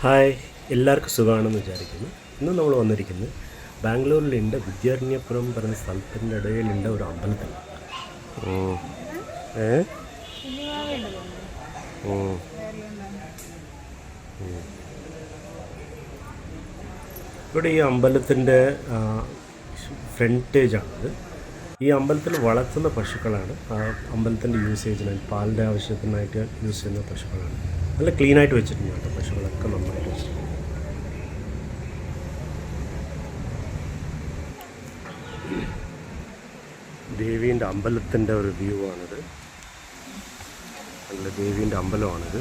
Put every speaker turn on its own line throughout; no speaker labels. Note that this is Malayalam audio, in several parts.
ഹായ് എല്ലാവർക്കും സുഖമാണെന്ന് വിചാരിക്കുന്നു. ഇന്ന് നമ്മൾ വന്നിരിക്കുന്നത് ബാംഗ്ലൂരിലുണ്ട് വിദ്യാരണ്യപുരം പറയുന്ന സ്ഥലത്തിന്റെ ഇടയിലുണ്ട് ഒരു അമ്പലത്തിൽ. ഏ. ഉം. ഇവിടെ ഈ അമ്പലത്തിന്റെ ഫ്രണ്ടേജാണിത്. ഈ അമ്പലത്തിൽ വളർത്തുന്ന പശുക്കളാണ് ആ അമ്പലത്തിന്റെ യൂസേജിനായി പാലിന്റെ ആവശ്യത്തിനായിട്ട് യൂസ് ചെയ്യുന്ന പശുക്കളാണ്. നല്ല ക്ലീനായിട്ട് വെച്ചിട്ടുണ്ട് കേട്ടോ. പശുക്കളൊക്കെ നന്നായിട്ട് വെച്ചിട്ടുണ്ട്. ദേവീന്റെ അമ്പലത്തിന്റെ ഒരു വ്യൂ ആണിത്. നല്ല ദേവീന്റെ അമ്പലമാണിത്.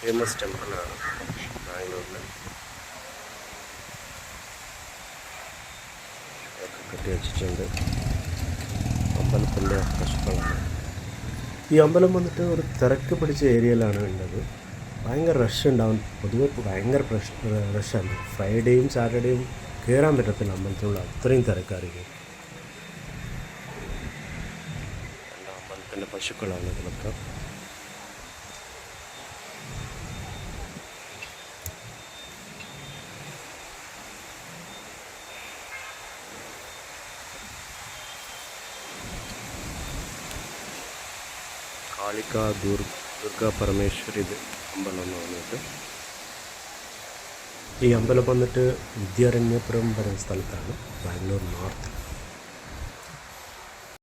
ഫേമസ് ടെമ്പിളാണ് ബാംഗ്ലൂരിൽ ഒക്കെ കെട്ടി വെച്ചിട്ടുണ്ട്. അമ്പലത്തിന്റെ പശുക്കളാണ്. ഈ അമ്പലം വന്നിട്ട് ഒരു തിരക്ക് പിടിച്ച ഏരിയയിലാണ് ഉള്ളത് ഭയങ്കര റഷ് ഉണ്ടാവും. പൊതുവെ ഭയങ്കര പ്രഷ് റഷാണ് ഫ്രൈഡേയും സാറ്റർഡേയും കയറാൻ പറ്റത്തില്ല അമ്പലത്തിലുള്ള അത്രയും തിരക്കായിരിക്കും. അമ്പലത്തിന്റെ പശുക്കളാണ് ഇതിലൊക്കെ കാളിക ദുർ ദുർഗ പരമേശ്വരി അമ്പലം എന്ന് പറഞ്ഞിട്ട്. ഈ അമ്പലം വന്നിട്ട് വിദ്യാരണ്യപുരം വരുന്ന സ്ഥലത്താണ് ബാംഗ്ലൂർ നോർത്ത്.